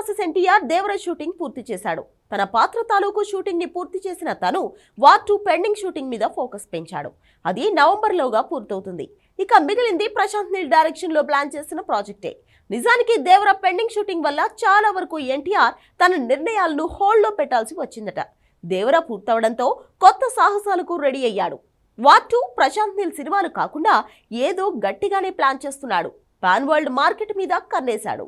Masses NTR దేవర shooting పూర్తి చేశాడు. తన పాత్ర తాలూకు షూటింగ్ని పూర్తి చేసిన తను వార్ టూ పెండింగ్ షూటింగ్ మీద ఫోకస్ పెంచాడు. అది నవంబర్లోగా పూర్తవుతుంది. ఇక మిగిలింది ప్రశాంత్ నీల్ డైరెక్షన్లో ప్లాన్ చేసిన ప్రాజెక్టే. నిజానికి దేవర పెండింగ్ షూటింగ్ వల్ల చాలా వరకు ఎన్టీఆర్ తన నిర్ణయాలను హోల్డ్లో పెట్టాల్సి వచ్చిందట. దేవర పూర్తవడంతో కొత్త సాహసాలకు రెడీ అయ్యాడు. వార్ టూ ప్రశాంత్ నీల్ సినిమాలు కాకుండా ఏదో గట్టిగానే ప్లాన్ చేస్తున్నాడు. పాన్ వరల్డ్ మార్కెట్ మీద కన్నేశాడు.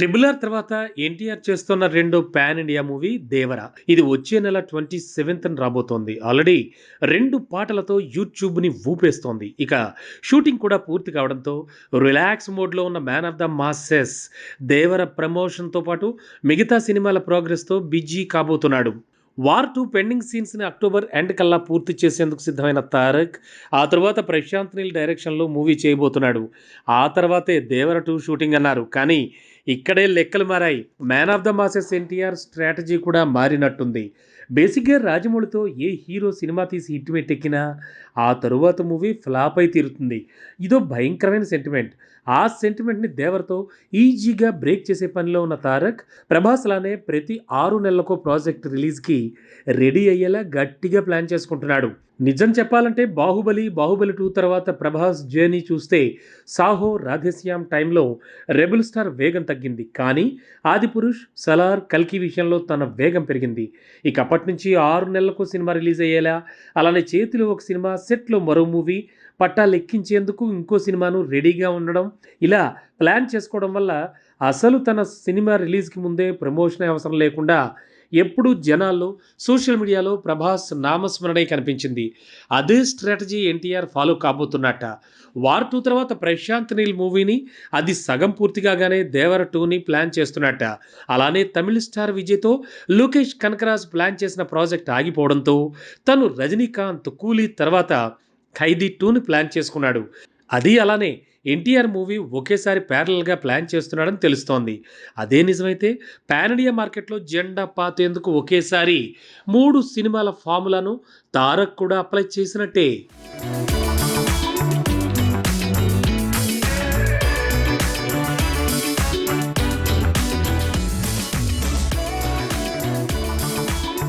ట్రిబుల్ ఆర్ తర్వాత ఎన్టీఆర్ చేస్తున్న రెండో పాన్ ఇండియా మూవీ దేవర ఇది వచ్చే నెల ట్వంటీ సెవెంత్ రాబోతోంది. ఆల్రెడీ రెండు పాటలతో యూట్యూబ్ని ఊపేస్తోంది. ఇక షూటింగ్ కూడా పూర్తి కావడంతో రిలాక్స్ మోడ్లో ఉన్న man of the masses Devara ప్రమోషన్తో పాటు మిగతా సినిమాల ప్రోగ్రెస్తో బిజీ కాబోతున్నాడు. వార్ టూ పెండింగ్ సీన్స్ని అక్టోబర్ ఎండ్ కల్లా పూర్తి చేసేందుకు సిద్ధమైన తారక్ ఆ తర్వాత ప్రశాంత్ నీల్ డైరెక్షన్లో మూవీ చేయబోతున్నాడు. ఆ తర్వాతే దేవర టూ షూటింగ్ అన్నారు. కానీ ఇక్కడే లెక్కలు మారాయి. Man of the masses NTR strategy కూడా మారినట్టుంది. బేసిక్గా రాజమౌళితో ఏ హీరో సినిమా తీసి హిట్ పెట్టెక్కినా ఆ తరువాత మూవీ ఫ్లాప్ అయి తీరుతుంది. ఇదో భయంకరమైన సెంటిమెంట్ ఆ సెంటిమెంట్ని దేవర్తో ఈజీగా బ్రేక్ చేసే పనిలో ఉన్న తారక్ ప్రభాస్ లానే ప్రతి ఆరు నెలలకో ప్రాజెక్ట్ రిలీజ్కి రెడీ అయ్యేలా గట్టిగా ప్లాన్ చేసుకుంటున్నాడు. నిజం చెప్పాలంటే బాహుబలి బాహుబలి టూ తర్వాత ప్రభాస్ జర్నీ చూస్తే సాహో రాధేశ్యామ్ టైంలో రెబుల్ స్టార్ వేగం తగ్గింది. కానీ ఆదిపురుష్ సలార్ కల్కి విషయంలో తన వేగం పెరిగింది. ఇక అప్పటి నుంచి ఆరు నెలలకు సినిమా రిలీజ్ అయ్యేలా అలానే చేతిలో ఒక సినిమా సెట్లో మరో మూవీ పట్టాలు ఎక్కించేందుకు ఇంకో సినిమాను రెడీగా ఉండడం ఇలా ప్లాన్ చేసుకోవడం వల్ల అసలు తన సినిమా రిలీజ్కి ముందే ప్రమోషన్ అవసరం లేకుండా ఎప్పుడూ జనాల్లో సోషల్ మీడియాలో ప్రభాస్ నామస్మరణే కనిపించింది. అదే స్ట్రాటజీ ఎన్టీఆర్ ఫాలో కాబోతున్నట్ట వార్ టూ తర్వాత ప్రశాంత్ నీల్ మూవీని అది సగం పూర్తిగానే దేవర టూని ప్లాన్ చేస్తున్నట్ట అలానే తమిళ స్టార్ విజయ్తో లోకేష్ కనకరాజ్ ప్లాన్ చేసిన ప్రాజెక్ట్ ఆగిపోవడంతో తను రజనీకాంత్ కూలీ తర్వాత ఖైదీ టూని ప్లాన్ చేసుకున్నాడు. అది అలానే ఎన్టీఆర్ మూవీ ఒకేసారి ప్యారలల్గా ప్లాన్ చేస్తున్నాడని తెలుస్తోంది. అదే నిజమైతే పాన్ ఇండియా మార్కెట్లో జెండా పాతేందుకు ఒకేసారి మూడు సినిమాల ఫార్ములాను తారక్ కూడా అప్లై చేసినట్టే.